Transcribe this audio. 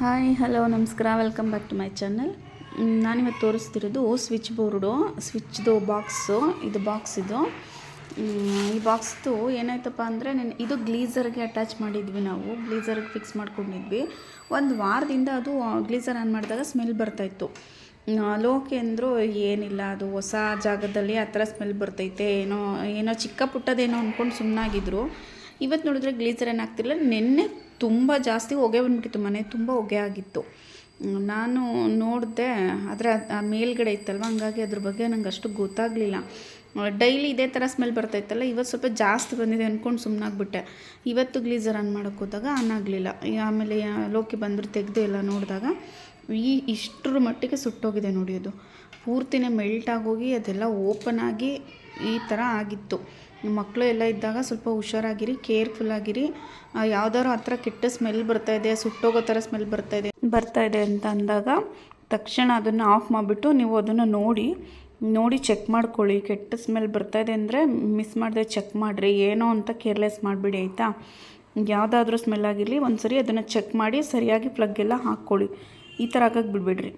Hi hello ನಮಸ್ಕಾರ. Welcome back to my channel ನಾನಿವತ್ತು ತೋರಿಸ್ತಿರೋದು ಸ್ವಿಚ್ ಬೋರ್ಡು ಸ್ವಿಚ್ದು ಬಾಕ್ಸು ಇದು ಬಾಕ್ಸ್ ಇದು. ಈ ಬಾಕ್ಸ್ದು ಏನಾಯ್ತಪ್ಪ ಅಂದರೆ ನೆನ್ ಇದು ಗ್ಲೀಸರ್ಗೆ ಅಟ್ಯಾಚ್ ಮಾಡಿದ್ವಿ ನಾವು. ಗ್ಲೀಸರ್ಗೆ ಫಿಕ್ಸ್ ಮಾಡ್ಕೊಂಡಿದ್ವಿ. ಒಂದು ವಾರದಿಂದ ಅದು ಗ್ಲೀಸರ್ ಆನ್ ಮಾಡಿದಾಗ ಸ್ಮೆಲ್ ಬರ್ತಾಯಿತ್ತು ಲೋಕೆ ಅಂದರು ಏನಿಲ್ಲ, ಅದು ಹೊಸ ಜಾಗದಲ್ಲಿ ಆ ಥರ ಸ್ಮೆಲ್ ಬರ್ತೈತೆ, ಏನೋ ಏನೋ ಚಿಕ್ಕ ಪುಟ್ಟದೇನೋ ಅಂದ್ಕೊಂಡು ಸುಮ್ಮನಾಗಿದ್ದರು ಇವತ್ತು ನೋಡಿದ್ರೆ ಗ್ಲೀಸರ್ ಏನಾಗ್ತಿಲ್ಲ ನಿನ್ನೆ ತುಂಬ ಜಾಸ್ತಿ ಹೊಗೆ ಬಂದ್ಬಿಟ್ಟಿತ್ತು, ಮನೆ ತುಂಬ ಹೊಗೆ ಆಗಿತ್ತು. ನಾನು ನೋಡಿದೆ, ಆದರೆ ಆ ಮೇಲ್ಗಡೆ ಇತ್ತಲ್ವ, ಹಂಗಾಗಿ ಅದ್ರ ಬಗ್ಗೆ ನಂಗೆ ಅಷ್ಟು ಗೊತ್ತಾಗಲಿಲ್ಲ. ಡೈಲಿ ಇದೇ ಥರ ಸ್ಮೆಲ್ ಬರ್ತಾಯಿತ್ತಲ್ಲ ಇವತ್ತು ಸ್ವಲ್ಪ ಜಾಸ್ತಿ ಬಂದಿದೆ ಅಂದ್ಕೊಂಡು ಸುಮ್ಮನಾಗ್ಬಿಟ್ಟೆ ಇವತ್ತು ಗ್ಲೀಸರ್ ಆನ್ ಮಾಡೋಕ್ಕೆ ಹೋದಾಗ ಆನ್ ಆಗಲಿಲ್ಲ. ಆಮೇಲೆ ಲೋಕಿ ಬಂದರು ತೆಗೆದು ಎಲ್ಲ ನೋಡಿದಾಗ ಈ ಇಷ್ಟರ ಮಟ್ಟಿಗೆ ಸುಟ್ಟೋಗಿದೆ ನೋಡಿ ಅದು. ಪೂರ್ತಿನೇ ಮೆಲ್ಟ್ ಆಗೋಗಿ ಅದೆಲ್ಲ ಓಪನ್ ಆಗಿ ಈ ಥರ ಆಗಿತ್ತು. ಮಕ್ಕಳು ಎಲ್ಲ ಇದ್ದಾಗ ಸ್ವಲ್ಪ ಹುಷಾರಾಗಿರಿ ಕೇರ್ಫುಲ್ ಆಗಿರಿ. ಯಾವ್ದಾದ್ರು ಆ ಕೆಟ್ಟ ಸ್ಮೆಲ್ ಬರ್ತಾ ಇದೆ, ಸುಟ್ಟೋಗೋ ಥರ ಸ್ಮೆಲ್ ಬರ್ತಾ ಇದೆ ಬರ್ತಾ ಇದೆ ಅಂತ ಅಂದಾಗ ತಕ್ಷಣ ಅದನ್ನು ಆಫ್ ಮಾಡಿಬಿಟ್ಟು ನೀವು ಅದನ್ನು ನೋಡಿ ನೋಡಿ ಚೆಕ್ ಮಾಡ್ಕೊಳ್ಳಿ. ಕೆಟ್ಟ ಸ್ಮೆಲ್ ಬರ್ತಾ ಇದೆ ಅಂದರೆ ಮಿಸ್ ಮಾಡದೆ ಚೆಕ್ ಮಾಡಿರಿ. ಏನೋ ಅಂತ ಕೇರ್ಲೆಸ್ ಮಾಡಿಬಿಡಿ, ಆಯಿತಾ? ಯಾವುದಾದ್ರೂ ಸ್ಮೆಲ್ ಆಗಿರಲಿ ಒಂದು ಸರಿ ಅದನ್ನು ಚೆಕ್ ಮಾಡಿ ಸರಿಯಾಗಿ ಪ್ಲಗ್ ಎಲ್ಲ ಹಾಕ್ಕೊಳ್ಳಿ. ಈ ಥರ ಆಗಕ್ಕೆ ಬಿಡಬೇಡ್ರಿ.